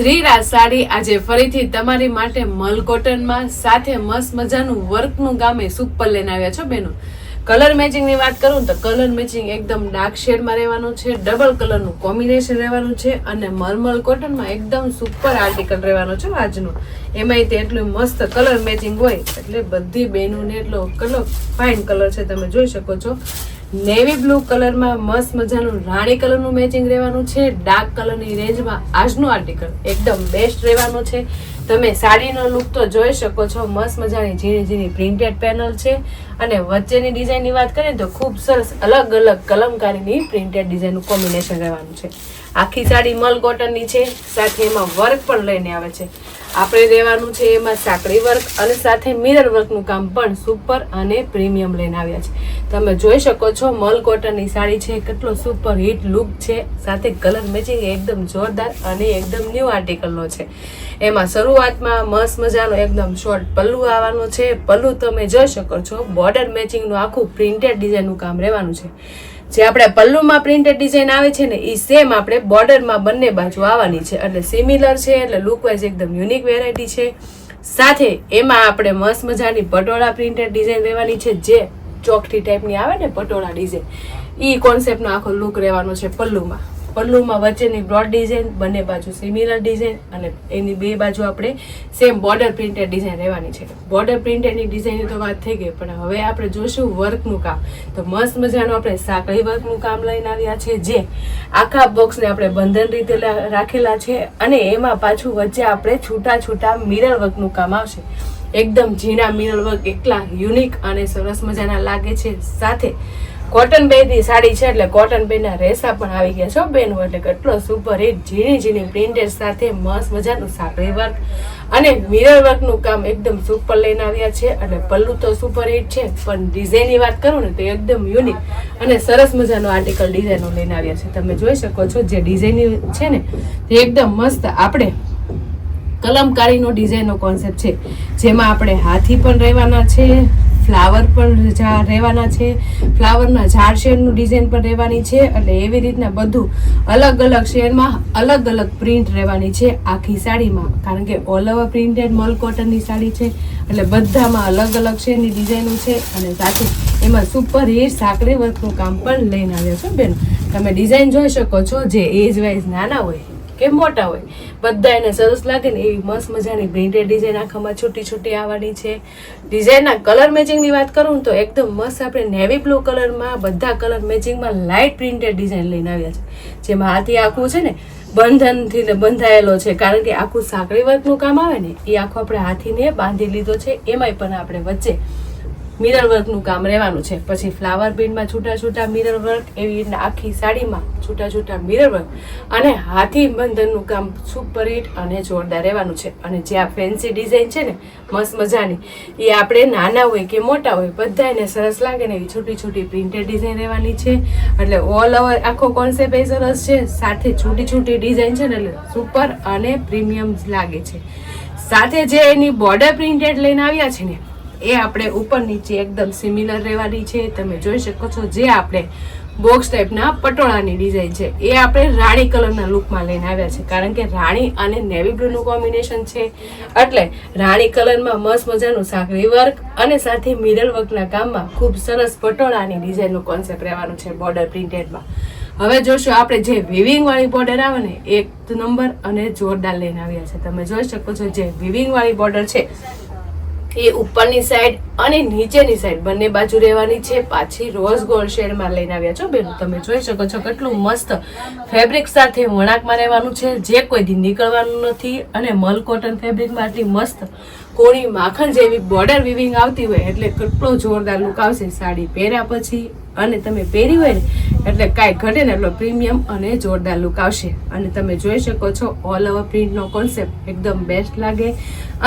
શ્રીરાજ સાડી આજે ફરીથી તમારી માટે મલ કોટનમાં સાથે મસ્ત મજાનું વર્કનું ગામે સુપર લઈને આવ્યા છો બેનો. કલર મેચિંગની વાત કરું તો કલર મેચિંગ એકદમ ડાર્ક શેડમાં રહેવાનું છે ડબલ કલરનું કોમ્બિનેશન રહેવાનું છે અને મલમલ કોટનમાં એકદમ સુપર આર્ટિકલ રહેવાનો છે આજનું. એમાંય તે એટલું મસ્ત કલર મેચિંગ હોય એટલે બધી બહેનોને એટલો કલર ફાઇન કલર છે તમે જોઈ શકો છો. નેવી બ્લુ કલરમાં મસ્ત મજાનું રાણી કલરનું મેચિંગ રહેવાનું છે. ડાર્ક કલરની રેન્જમાં આજનું આર્ટિકલ એકદમ બેસ્ટ રહેવાનું છે. તમે સાડીનો લુક તો જોઈ શકો છો. મસ્ત મજાની ઝીણી ઝીણી પ્રિન્ટેડ પેનલ છે. અને વચ્ચેની ડિઝાઇનની વાત કરીએ તો ખૂબ સરસ અલગ અલગ કલમકારીની પ્રિન્ટેડ ડિઝાઇનનું કોમ્બિનેશન રહેવાનું છે. આખી સાડી મલ કોટનની છે. સાથે એમાં વર્ક પણ લઈને આવે છે. આપણે રહેવાનું છે એમાં સાંકડી વર્ક અને સાથે મિરર વર્કનું કામ પણ સુપર અને પ્રીમિયમ લઈને આવ્યા છે. તમે જોઈ શકો છો, મલ કોટનની સાડી છે, કેટલો સુપર હિટ લુક છે. સાથે કલર મેચિંગ એકદમ જોરદાર અને એકદમ ન્યૂ આર્ટિકલનો છે. એમાં શરૂઆતમાં મસ્ત મજાનો એકદમ શોર્ટ પલ્લુ આવવાનો છે. પલ્લુ તમે જોઈ શકો છો બોર્ડર મેચિંગનું આખું પ્રિન્ટેડ ડિઝાઇનનું કામ રહેવાનું છે. જે આપણે પલ્લુમાં પ્રિન્ટેડ ડિઝાઇન આવે છે ને એ સેમ આપણે બોર્ડરમાં બંને બાજુ આવવાની છે. એટલે સિમિલર છે, એટલે લુકવાઇઝ એકદમ યુનિક વેરાયટી છે. સાથે એમાં આપણે મસ્ત મજાની પટોળા પ્રિન્ટેડ ડિઝાઇન રહેવાની છે, જે ચોકઠી ટાઈપની આવે ને પટોળા ડિઝાઇન એ કોન્સેપ્ટનો આખો લુક રહેવાનો છે પલ્લુમાં. પલ્લુમાં વચ્ચેની બ્રોડ ડિઝાઇન બંને બાજુ સિમિલર ડિઝાઇન અને એની બે બાજુ આપણે સેમ બોર્ડર પ્રિન્ટેડ ડિઝાઇન રહેવાની છે. બોર્ડર પ્રિન્ટેડની ડિઝાઇનની તો વાત થઈ ગઈ, પણ હવે આપણે જોશું વર્કનું કામ. તો મસ્ત મજાનું આપણે સાંકળી વર્કનું કામ લઈને આવ્યા છે જે આખા બોક્સને આપણે બંધન રીતે રાખેલા છે અને એમાં પાછું વચ્ચે આપણે છૂટા છૂટા મિરર વર્કનું કામ આવશે. એકદમ ઝીણા મિરર વર્ક એટલા યુનિક અને સરસ મજાના લાગે છે. સાથે કોટન બેની સાડી છે એટલે કોટન બેના રેસા પણ આવી ગયા છો. બેન એટલે કેટલો સુપર હિટ ઝીણી ઝીણી પ્રિન્ટેડ સાથે મસ્ત મજાનું સાંકળી વર્ક અને મિરર વર્કનું કામ એકદમ સુપર લઈને આવ્યા છે અને પલ્લુ તો સુપર હિટ છે. પણ ડિઝાઇનની વાત કરું ને તો એકદમ યુનિક અને સરસ મજાનો આર્ટિકલ ડિઝાઇનો લઈને આવ્યા છે. તમે જોઈ શકો છો જે ડિઝાઇન છે ને તે એકદમ મસ્ત. આપણે કલમકારીનો ડિઝાઇનનો કોન્સેપ્ટ છે. જેમાં આપણે હાથી પણ રહેવાના છે ફ્લાવર પણ રહેવાના છે ફ્લાવરના ઝાડ શેડનું ડિઝાઇન પણ રહેવાની છે, એટલે એવી રીતના બધું અલગ અલગ શેડમાં અલગ અલગ પ્રિન્ટ રહેવાની છે આખી સાડીમાં. કારણ કે ઓલ ઓવર પ્રિન્ટેડ મલ કોટનની સાડી છે, એટલે બધામાં અલગ અલગ શેડની ડિઝાઇનો છે અને સાથે એમાં સુપર હિટ સાંકડી વર્કનું કામ પણ લઈને આવ્યા છો બેન. તમે ડિઝાઇન જોઈ શકો છો, જે એજ વાઇઝ નાના હોય. કે મોટા હોય. બધા એને સરસ લાગે ને એવી મસ્ત મજાની પ્રિન્ટેડ ડિઝાઇન આખામાં છૂટી છૂટી આવવાની છે. ડિઝાઇનના કલર મેચિંગની વાત કરું તો એકદમ મસ્ત આપણે નેવી બ્લુ કલરમાં બધા કલર મેચિંગમાં લાઇટ પ્રિન્ટેડ ડિઝાઇન લઈને આવ્યા છે. જેમાં હાથી આખું છે ને બંધનથી બંધાયેલો છે. કારણ કે આખું સાંકળી વર્કનું કામ આવે ને એ આખું આપણે હાથીને બાંધી લીધો છે. એમાંય પણ આપણે વચ્ચે મિરર વર્કનું કામ રહેવાનું છે. પછી ફ્લાવર પ્રિન્ટમાં છૂટા છૂટા મિરર વર્ક એવી આખી સાડીમાં છૂટા છૂટા મિરર વર્ક અને હાથી બંધનનું કામ સુપર હિટ અને જોરદાર રહેવાનું છે. અને જે આ ફેન્સી ડિઝાઇન છે ને, મસ્ત મજાની, એ આપણે નાના હોય કે મોટા હોય બધા એને સરસ લાગે ને એવી છૂટી છૂટી પ્રિન્ટેડ ડિઝાઇન રહેવાની છે. એટલે ઓલ ઓવર આખો કોન્સેપ્ટ એ સરસ છે. સાથે છૂટી છૂટી ડિઝાઇન છે ને, એટલે સુપર અને પ્રીમિયમ લાગે છે. સાથે જે એની બોર્ડર પ્રિન્ટેડ લઈને આવ્યા છે ને એ આપણે ઉપર નીચે એકદમ સિમિલર રહેવાની છે. તમે જોઈ શકો છો જે આપણે બોક્સ ટાઈપના પટોળાની ડિઝાઇન છે. એ આપણે રાણી કલરના લુકમાં લઈને આવ્યા છે. કારણ કે રાણી અને નેવી બ્લુનું કોમ્બિનેશન છે. એટલે રાણી કલરમાં મસ્ત મજાનું સાંકળી વર્ક અને સાથે મિરર વર્કના કામમાં ખૂબ સરસ પટોળાની ડિઝાઇનનું કોન્સેપ્ટ રહેવાનું છે બોર્ડર પ્રિન્ટેડમાં હવે જોશું આપણે જે વિવિંગવાળી બોર્ડર આવે ને એક નંબર અને જોરદાર લઈને આવ્યા છે. તમે જોઈ શકો છો જે વિવિંગવાળી બોર્ડર છે એ ઉપરની સાઈડ અને નીચેની સાઈડ બંને બાજુ રહેવાની છે. પાછી રોઝ ગોલ્ડ શેડમાં લઈને આવ્યા છો. બેન, તમે જોઈ શકો છો કેટલું મસ્ત ફેબ્રિક સાથે વણાકમાં રહેવાનું છે. જે કોઈ દી નીકળવાનું નથી અને મલ કોટન ફેબ્રિકમાં આટલી મસ્ત કોણી માખણ જેવી બોર્ડર વિવિંગ આવતી હોય એટલે કેટલો જોરદાર લુક આવશે. સાડી પહેર્યા પછી અને તમે પહેરી હોય ને એટલે કાંઈ ઘટે ને એટલો પ્રીમિયમ અને જોરદાર લુક આવશે. અને તમે જોઈ શકો છો ઓલ ઓવર પ્રિન્ટનો કોન્સેપ્ટ એકદમ બેસ્ટ લાગે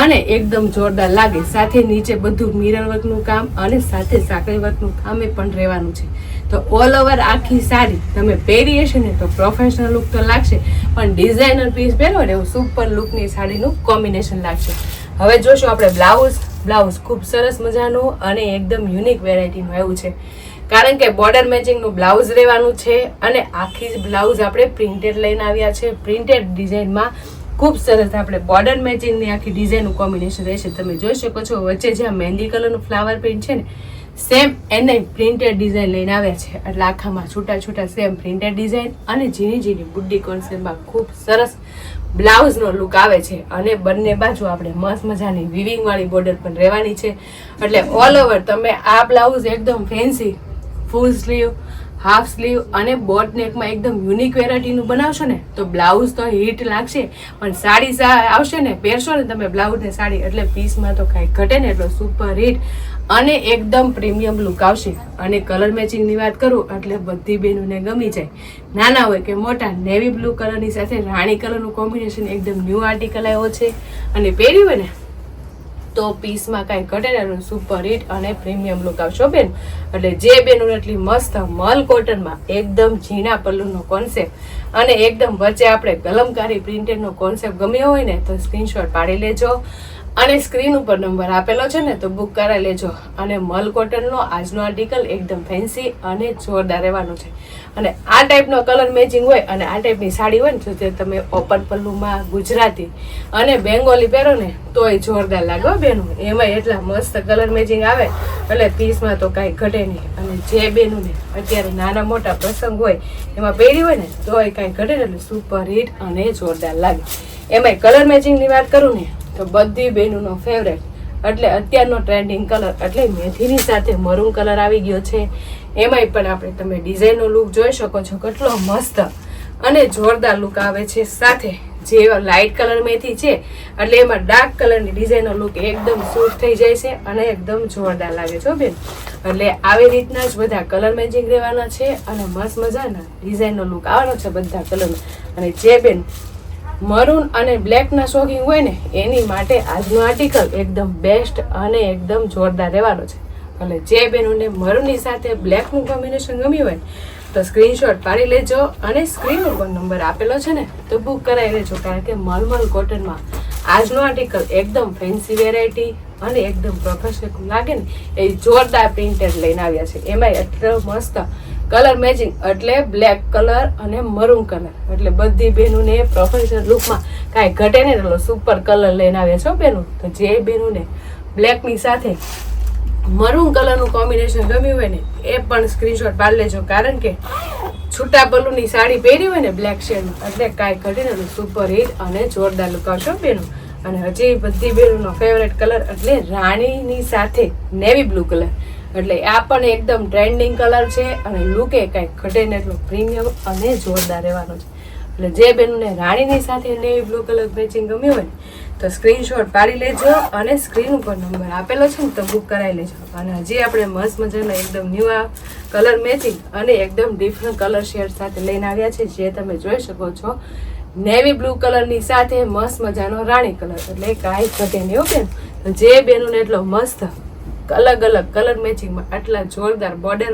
અને એકદમ જોરદાર લાગે. સાથે નીચે બધું મિરર વર્કનું કામ અને સાથે સાંકળી વર્કનું કામ પણ રહેવાનું છે. તો ઓલ ઓવર આખી સાડી તમે પહેરી હશે ને તો પ્રોફેશનલ લુક તો લાગશે, પણ ડિઝાઇનર પીસ પહેરો ને એવું સુપર લુકની સાડીનું કોમ્બિનેશન લાગશે. હવે જોશું આપણે બ્લાઉઝ બ્લાઉઝ ખૂબ સરસ મજાનું અને એકદમ યુનિક વેરાયટીનું આવ્યું છે. કારણ કે બોર્ડર મેચિંગનું બ્લાઉઝ રહેવાનું છે અને આખી જ બ્લાઉઝ આપણે પ્રિન્ટેડ લઈને આવ્યા છે. પ્રિન્ટેડ ડિઝાઇનમાં ખૂબ સરસ આપણે બોર્ડર મેચિંગની આખી ડિઝાઇનનું કોમ્બિનેશન રહેશે. તમે જોઈ શકો છો, વચ્ચે જ્યાં મહેંદી કલરનું ફ્લાવર પ્રિન્ટ છે ને સેમ એને પ્રિન્ટેડ ડિઝાઇન લઈને આવ્યા છે. એટલે આખામાં છૂટા છૂટા સેમ પ્રિન્ટેડ ડિઝાઇન અને ઝીણી ઝીણી બુડ્ડી કોન્સેપ્ટમાં ખૂબ સરસ બ્લાઉઝનો લુક આવે છે. અને બંને બાજુ આપણે મસ્ત મજાની વિવિંગ વાળી બોર્ડર પણ રહેવાની છે. એટલે ઓલ ઓવર તમે આ બ્લાઉઝ એકદમ fancy full sleeve, half sleeve અને બોટ નેકમાં એકદમ યુનિક વેરાયટીનું બનાવશો ને, તો બ્લાઉઝ તો હિટ લાગશે. પણ સાડી આવશે ને, પહેરશો ને તમે બ્લાઉઝ ને સાડી, એટલે પીસમાં તો કાંઈ ઘટે ને, એટલો સુપર હિટ. અને એકદમ પ્રીમિયમ લુક આવશે. અને કલર મેચિંગની વાત કરું, એટલે બધી બહેનોને ગમી જાય. નાના હોય કે મોટા નેવી બ્લુ કલરની સાથે રાણી કલરનું કોમ્બિનેશન એકદમ ન્યૂ આર્ટિકલ આવ્યો છે. અને પહેર્યું હોય ને તો પીસમાં કાંઈ ઘટે નહીં. સુપર હિટ અને પ્રીમિયમ લુક આવશો બેન. એટલે જે બેનો એટલી મસ્ત મલ કોટનમાં એકદમ ઝીણા પલ્લુનો કોન્સેપ્ટ અને એકદમ વચ્ચે આપણે ગલમકારી પ્રિન્ટેડનો કોન્સેપ્ટ ગમ્યો હોય ને, તો સ્ક્રીનશોટ પાડી લેજો. અને સ્ક્રીન ઉપર નંબર આપેલો છે ને તો બુક કરાવી લેજો. અને મલ કોટનનો આજનો આર્ટિકલ એકદમ ફેન્સી અને જોરદાર રહેવાનો છે. અને આ ટાઈપનો કલર મેચિંગ હોય અને આ ટાઈપની સાડી હોય ને તો તે તમે ઓપન પલ્લુમાં ગુજરાતી અને બેંગોલી પહેરો ને તોય જોરદાર લાગે બેનું. એમાં એટલા મસ્ત કલર મેચિંગ આવે, એટલે પીસમાં તો કાંઈ ઘટે નહીં. અને જે બેનું ને અત્યારે નાના મોટા પ્રસંગ હોય, એમાં પહેરી હોય ને તોય કાંઈ ઘટે ને એટલે સુપર હિટ અને જોરદાર લાગે. એમાંય કલર મેચિંગની વાત કરું ને તો બધી બહેનોનો ફેવરેટ એટલે અત્યારનો ટ્રેન્ડિંગ કલર એટલે મેથીની સાથે મરૂન કલર આવી ગયો છે. એમાંય પણ આપણે તમે ડિઝાઇનનો લુક જોઈ શકો છો, કેટલો મસ્ત અને જોરદાર લુક આવે છે. સાથે જે લાઇટ કલર મેથી છે, એટલે એમાં ડાર્ક કલરની ડિઝાઇનનો લુક એકદમ સૂટ થઈ જાય છે અને એકદમ જોરદાર લાગે છે બેન. એટલે આવી રીતના જ બધા કલર મેચિંગ રહેવાના છે અને મસ્ત મજાના ડિઝાઇનનો લુક આવવાનો છે બધા કલરનો અને જે બેન મરૂન અને બ્લેકના શોખીન હોય ને, એની માટે આજનો આર્ટિકલ એકદમ બેસ્ટ અને એકદમ જોરદાર રહેવાનો છે. એટલે જે બહેનોને મરૂનની સાથે બ્લેકનું કોમ્બિનેશન ગમ્યું હોય, તો સ્ક્રીનશોટ પાડી લેજો અને સ્ક્રીન ઉપર નંબર આપેલો છે ને, તો બુક કરાવી લેજો, કારણ કે મલમલ કોટનમાં આજનો આર્ટિકલ એકદમ ફેન્સી વેરાયટી અને એકદમ પ્રોફેશનલ લાગે ને, એ જોરદાર પ્રિન્ટેડ લઈને આવ્યા છે. એમાંય એટલો મસ્ત કલર મેચિંગ એટલે બ્લેક કલર અને મરૂન કલર. એટલે બધી બહેનોને પ્રોફેશનલ લુકમાં કાંઈ ઘટે ને એટલો સુપર કલર લઈને આવ્યા છો બહેનો. તો જે બહેનોને બ્લેકની સાથે મરૂન કલરનું કોમ્બિનેશન ગમ્યું હોય ને, એ પણ સ્ક્રીનશોટ પાડી લેજો. કારણ કે છૂટા પલ્લુની સાડી પહેરી હોય ને બ્લેક શેડ એટલે કાંઈ એટલું સુપર હિટ અને જોરદાર લુક આવશો બહેનો. અને હજી બધી બહેનોનો ફેવરેટ કલર એટલે રાણીની સાથે નેવી બ્લુ કલર એટલે આ પણ એકદમ ટ્રેન્ડિંગ કલર છે અને લુકે કાંઈ ઘટે ને એટલો પ્રીમિયમ અને જોરદાર રહેવાનો છે. એટલે જે બેનને રાણીની સાથે નેવી બ્લુ કલર મેચિંગ ગમ્યું હોય તો સ્ક્રીનશોટ પાડી લેજો અને સ્ક્રીન ઉપર નંબર આપેલો છે ને તો બુક કરાવી લેજો. અને હજી આપણે મસ્ત મજાના એકદમ ન્યૂ કલર મેચિંગ અને એકદમ ડિફરન્ટ કલર શેડ સાથે લઈને આવ્યા છે, જે તમે જોઈ શકો છો. નેવી બ્લુ કલરની સાથે મસ્ત મજાનો રાણી કલર એટલે કાંઈ ઘટે નહીં ઓકે જે બેનોને એટલો મસ્ત અલગ અલગ કલર મેચિંગમાં આટલા જોરદાર બોર્ડર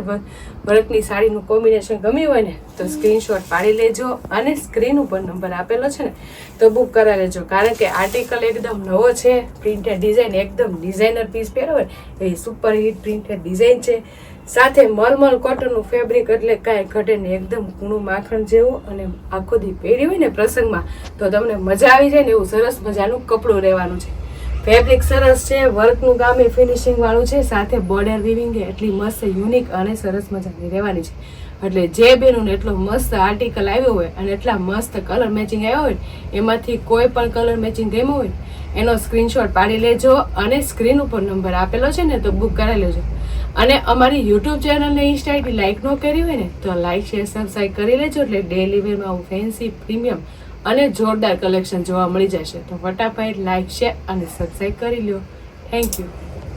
વર્કની સાડીનું કોમ્બિનેશન ગમ્યું હોય ને, તો સ્ક્રીનશોટ પાડી લેજો અને સ્ક્રીન ઉપર નંબર આપેલો છે ને, તો બુક કરાવી લેજો. કારણ કે આર્ટિકલ એકદમ નવો છે પ્રિન્ટેડ ડિઝાઇન એકદમ ડિઝાઇનર પીસ પહેરો હોય એ સુપર હિટ પ્રિન્ટેડ ડિઝાઇન છે. સાથે મલમલ કોટનનું ફેબ્રિક એટલે કાંઈ ઘટે ને એકદમ કૂણું માખણ જેવું અને આખો દી પહેરી હોય ને પ્રસંગમાં, તો તમને મજા આવી જાય ને એવું સરસ મજાનું કપડું રહેવાનું છે. ફેબ્રિક સરસ છે વર્કનું કામ એ ફિનિશિંગ વાળું છે, સાથે બોર્ડર વિવિંગ એટલી મસ્ત યુનિક અને સરસ મજાની રહેવાની છે. એટલે જે બેનું એટલો મસ્ત આર્ટિકલ આવ્યો હોય અને એટલા મસ્ત કલર મેચિંગ આવ્યો હોય, એમાંથી કોઈ પણ કલર મેચિંગ ગમ્યો હોય, એનો સ્ક્રીનશોટ પાડી લેજો અને સ્ક્રીન ઉપર નંબર આપેલો છે ને, તો બુક કરાવી લેજો. અને અમારી યુટ્યુબ ચેનલને ઇન્સ્ટા આઈડી લાઇક ન કરી હોય ને, તો લાઇક શેર સબસ્ક્રાઈબ કરી લેજો, એટલે ડેલી વેરમાં આવું ફેન્સી પ્રીમિયમ અને જોરદાર કલેક્શન જોવા મળી જશે. તો ફટાફટ લાઈક શેર અને સબસ્ક્રાઈબ કરી લ્યો. Thank you